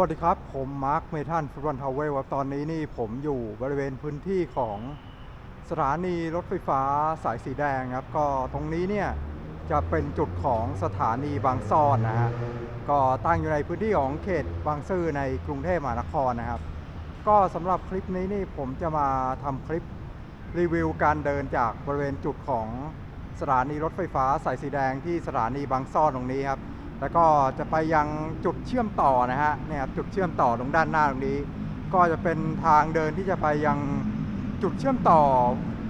วัสดีครับ ผมมาร์คเมทันฟุตบอลทาวเวลครับตอนนี้นี่ผมอยู่บริเวณพื้นที่ของสถานีรถไฟฟ้าสายสีแดงครับ ก็ตรงนี้เนี่ยจะเป็นจุดของสถานีบางซ่อนนะฮะก็ตั้งอยู่ในพื้นที่ของเขตบางซื่อในกรุงเทพมหานครนะครับ ก็สำหรับคลิปนี้นี่ผมจะมาทำคลิปรีวิวการเดินจากบริเวณจุดของสถานีรถไฟฟ้าสายสีแดงที่สถานีบางซ่อนตรงนี้ครับ แล้วก็จะไปยังจุดเชื่อมต่อนะฮะเนี่ยครับจุดเชื่อมต่อตรงด้านหน้าตรงนี้ ก็จะเป็นทางเดินที่จะไปยังจุดเชื่อมต่อ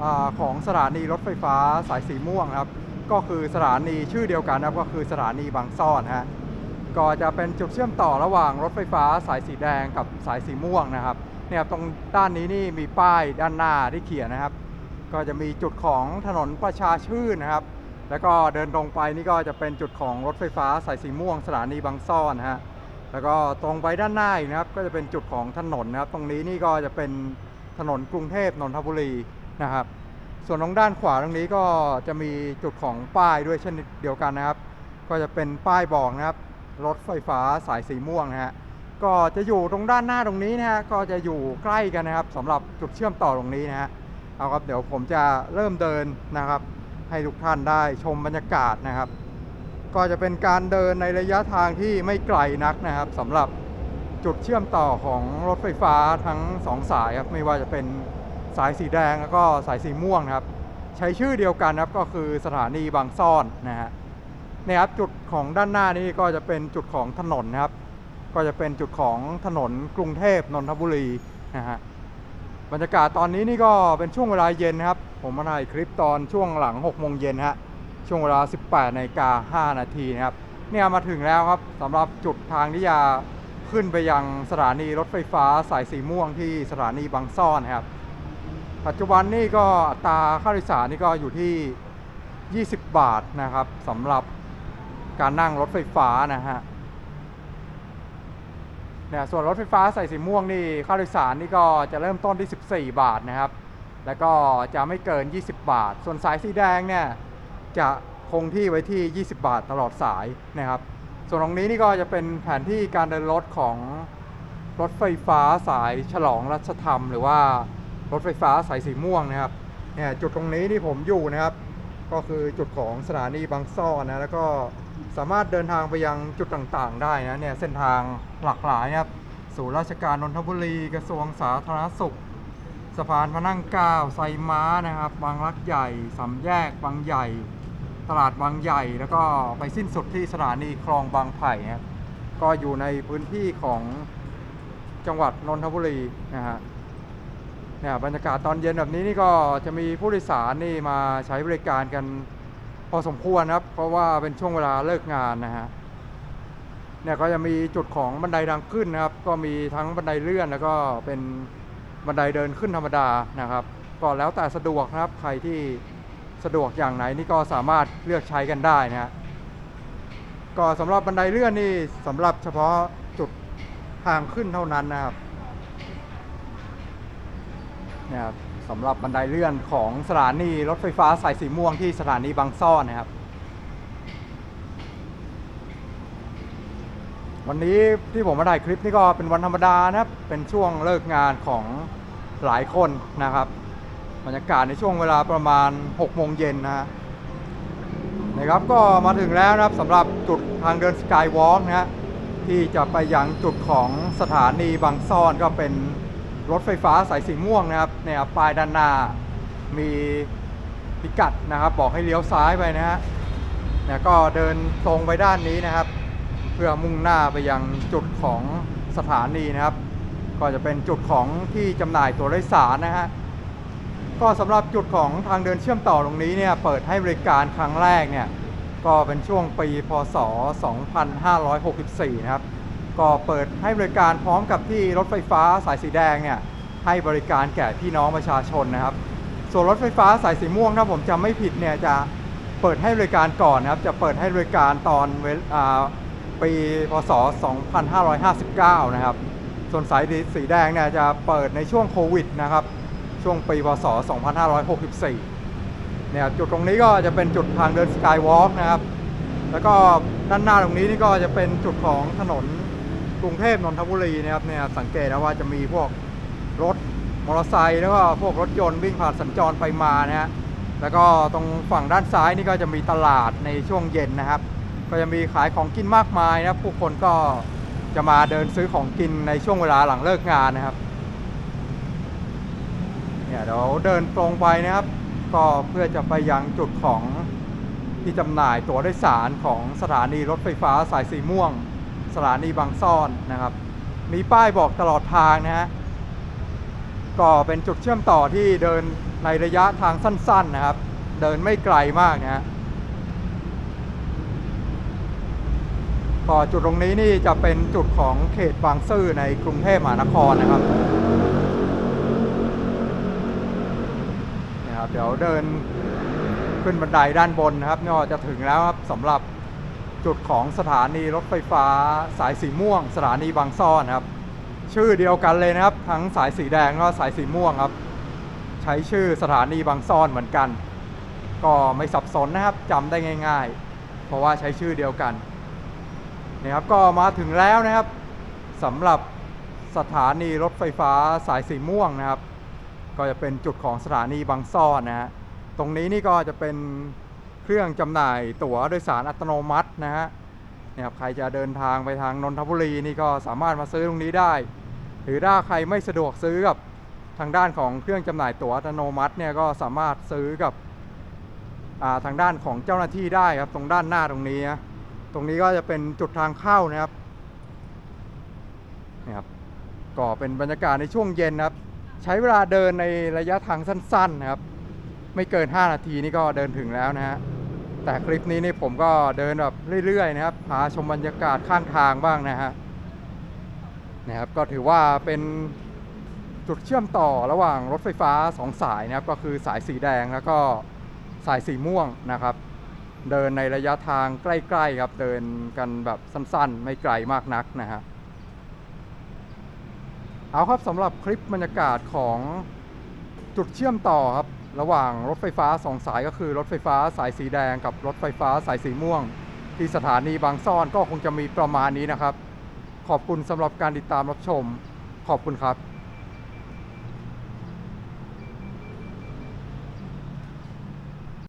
อของสถานีรถไฟฟ้าสายสีม่วงครับ ก็คือสถานีชื่อเดียวกันนะครับก็คือสถานีบางซ่อนฮะก็จะเป็นจุดเชื่อมต่อระหว่างรถไฟฟ้าสายสีแดงกับสายสีม่วงนะครับเนี่ยครับตรงด้านนี้นี่มีป้ายด้านหน้าที่เขียนนะครับ ก็จะมีจุดของถนนประชาชื่นนะครับ แล้วก็เดินตรงไปนี่ก็จะเป็นจุดของรถไฟฟ้าสายสีม่วงสถานีบางซ่อนฮะแล้วก็ตรงไปด้านหน้าอีกนะครับ ก็จะเป็นจุดของถนนนะครับ ตรงนี้นี่ก็จะเป็นถนนกรุงเทพนนทบุรีนะครับ ส่วนตรงด้านขวาตรงนี้ก็จะมีจุดของป้ายด้วยเช่นเดียวกันนะครับ ก็จะเป็นป้ายบอกนะครับ รถไฟฟ้าสายสีม่วงนะฮะก็จะอยู่ตรงด้านหน้าตรงนี้นะฮะก็จะอยู่ใกล้กันนะครับสำหรับจุดเชื่อมต่อตรงนี้นะฮะเอาครับเดี๋ยวผมจะเริ่มเดินนะครับ ให้ทุกท่านได้ชมบรรยากาศนะครับ ก็จะเป็นการเดินในระยะทางที่ไม่ไกลนักนะครับสำหรับจุดเชื่อมต่อของรถไฟฟ้าทั้งสองสายครับไม่ว่าจะเป็นสายสีแดงแล้วก็สายสีม่วงนะครับ ใช้ชื่อเดียวกันครับก็คือสถานีบางซ่อนนะฮะนี่ครับจุดของด้านหน้านี้ก็จะเป็นจุดของถนนนะครับ ก็จะเป็นจุดของถนนกรุงเทพนนทบุรีนะฮะ บรรยากาศตอนนี้นี่ก็เป็นช่วงเวลาเย็นนะครับ ผมมาถ่ายคลิปตอนช่วงหลัง6โมงเย็นฮะช่วงเวลา 18นาฬิกา5นาทีนะครับเนี่ยมาถึงแล้วครับสำหรับจุดทางที่จะขึ้นไปยังสถานีรถไฟฟ้าสายสีม่วงที่สถานีบางซ่อนครับ ปัจจุบันนี่ก็อัตราค่าโดยสารนี่ก็อยู่ที่ 20 บาทนะครับสำหรับการนั่งรถไฟฟ้านะฮะ เนี่ยส่วนรถไฟฟ้าสายสีม่วงนี่ค่าโดยสารนี่ก็จะเริ่มต้นที่ 14 บาทนะครับ แล้วก็จะไม่เกิน 20 บาท ส่วนสายสีแดงเนี่ยจะคงที่ไว้ที่ 20 บาทตลอดสายนะครับ ส่วนตรงนี้นี่ก็จะเป็นแผนที่การเดินรถของรถไฟฟ้าสายฉลองรัชธรรม หรือว่ารถไฟฟ้าสายสีม่วงนะครับเนี่ยจุดตรงนี้ที่ผมอยู่นะครับ ก็คือจุดของสถานีบางซ่อนนะแล้วก็ สามารถเดินทางไปยังจุดต่างๆ ได้นะเนี่ยเส้นทางหลากหลายนะครับศูนย์ราชการนนทบุรีกระทรวงสาธารณสุขสะพานพระนั่งเก้าไซม้านะครับบางรักใหญ่สามแยกบางใหญ่ ตลาดบางใหญ่ แล้วก็ไปสิ้นสุดที่สถานีคลองบางไผ่นะครับก็อยู่ในพื้นที่ของจังหวัดนนทบุรีนะฮะเนี่ยบรรยากาศตอนเย็นแบบนี้นี่ก็จะมีผู้โดยสารนี่มาใช้บริการกัน พอสมควรครับ เพราะว่าเป็นช่วงเวลาเลิกงานนะฮะเนี่ยก็จะมีจุดของบันไดทางขึ้นนะครับ ก็มีทั้งบันไดเลื่อนแล้วก็เป็นบันไดเดินขึ้นธรรมดานะครับ ก็แล้วแต่สะดวกนะครับ ใครที่สะดวกอย่างไหนนี่ก็สามารถเลือกใช้กันได้นะฮะก็สำหรับบันไดเลื่อนนี่สำหรับเฉพาะจุดทางขึ้นเท่านั้นนะครับเนี่ยครับ สำหรับบันไดเลื่อนของสถานีรถไฟฟ้าสายสีม่วงที่สถานีบางซ่อนนะครับ วันนี้ที่ผมมาถ่ายคลิปนี่ก็เป็นวันธรรมดานะครับ เป็นช่วงเลิกงานของหลายคนนะครับบรรยากาศในช่วงเวลาประมาณ 6 โมงเย็นนะนะครับก็มาถึงแล้วนะครับสำหรับจุดทางเดินสกายวอล์กนะฮะที่จะไปยังจุดของสถานีบางซ่อนก็เป็น รถไฟฟ้าสายสีม่วงนะครับเนี่ยป้ายด้านหน้ามีพิกัดนะครับบอกให้เลี้ยวซ้ายไปนะฮะเนี่ยก็เดินตรงไปด้านนี้นะครับ เพื่อมุ่งหน้าไปยังจุดของสถานีนะครับ ก็จะเป็นจุดของที่จำหน่ายตั๋วโดยสารนะฮะก็สำหรับจุดของทางเดินเชื่อมต่อตรงนี้เนี่ยเปิดให้บริการครั้งแรกเนี่ยก็เป็นช่วงปีพศ 2564 นะครับ ก็เปิดให้บริการพร้อมกับที่รถไฟฟ้าสายสีแดงเนี่ยให้บริการแก่พี่น้องประชาชนนะครับ ส่วนรถไฟฟ้าสายสีม่วงถ้าผมจำไม่ผิดเนี่ยจะเปิดให้บริการก่อนนะครับ จะเปิดให้บริการตอนเวลาปีพศ 2559 นะครับ ส่วนสายสีแดงเนี่ยจะเปิดในช่วงโควิดนะครับ ช่วงปีพศ 2564 เนี่ยจุดตรงนี้ก็จะเป็นจุดทางเดินสกายวอล์กนะครับ แล้วก็ด้านหน้าตรงนี้นี่ก็จะเป็นจุดของถนน กรุงเทพนนทบุรีนะครับเนี่ยสังเกตนะว่าจะมีพวกรถมอเตอร์ไซค์แล้วก็พวกรถยนต์วิ่งผ่านสัญจรไปมานะฮะแล้วก็ตรงฝั่งด้านซ้ายนี่ก็จะมีตลาดในช่วงเย็นนะครับ ก็จะมีขายของกินมากมายนะผู้คนก็จะมาเดินซื้อของกินในช่วงเวลาหลังเลิกงานนะครับเนี่ยเดี๋ยวเดินตรงไปนะครับ ก็เพื่อจะไปยังจุดของที่จำหน่ายตั๋วโดยสารของสถานีรถไฟฟ้าสายสีม่วง สถานีบางซ่อนนะครับ มีป้ายบอกตลอดทางนะฮะก็เป็นจุดเชื่อมต่อที่เดินในระยะทางสั้น ๆนะครับ เดินไม่ไกลมากนะฮะก็จุดตรงนี้นี่จะเป็นจุดของเขตบางซื่อในกรุงเทพมหานครนะครับนะครับ เดี๋ยวเดินขึ้นบันไดด้านบนนะครับก็จะถึงแล้วครับสำหรับ จุดของสถานีรถไฟฟ้าสายสีม่วง สถานีบางซ่อนครับ ชื่อเดียวกันเลยนะครับ ทั้งสายสีแดงก็สายสีม่วงครับ ใช้ชื่อสถานีบางซ่อนเหมือนกัน ก็ไม่สับสนนะครับจำได้ง่าย ๆ เพราะว่าใช้ชื่อเดียวกันนะครับก็มาถึงแล้วนะครับสำหรับสถานีรถไฟฟ้าสายสีม่วงนะครับ ก็จะเป็นจุดของสถานีบางซ่อนนะฮะตรงนี้นี่ก็จะเป็น เครื่องจำหน่ายตั๋วโดยสารอัตโนมัตินะฮะเนี่ยครับใครจะเดินทางไปทางนนทบุรีนี่ก็สามารถมาซื้อตรงนี้ได้ หรือถ้าใครไม่สะดวกซื้อกับทางด้านของเครื่องจำหน่ายตั๋วอัตโนมัติเนี่ยก็สามารถซื้อกับาทางด้านของเจ้าหน้าที่ได้ครับตรงด้านหน้าตรงนี้นะตรงนี้ก็จะเป็นจุดทางเข้านะครับนี่ครับก็เป็นบรรยากาศในช่วงเย็นนะครับ ใช้เวลาเดินในระยะทางสั้นๆนะครับ ไม่เกิน 5 นาทีนี่ก็เดินถึงแล้วนะฮะแต่คลิปนี้นี่ผมก็เดินแบบเรื่อยๆนะครับพาชมบรรยากาศข้างทางบ้างนะฮะนะครับก็ถือว่าเป็นจุดเชื่อมต่อระหว่างรถไฟฟ้า 2 สายนะครับก็คือสายสีแดงแล้วก็สายสีม่วงนะครับ เดินในระยะทางใกล้ๆครับเดินกันแบบสั้นๆ ไม่ไกลมากนักนะฮะเอาครับสำหรับคลิปบรรยากาศของจุดเชื่อมต่อครับ ระหว่างรถไฟฟ้าสองสายก็คือรถไฟฟ้าสายสีแดงกับรถไฟฟ้าสายสีม่วง ที่สถานีบางซ่อนก็คงจะมีประมาณนี้นะครับ ขอบคุณสำหรับการติดตามรับชม ขอบคุณครับ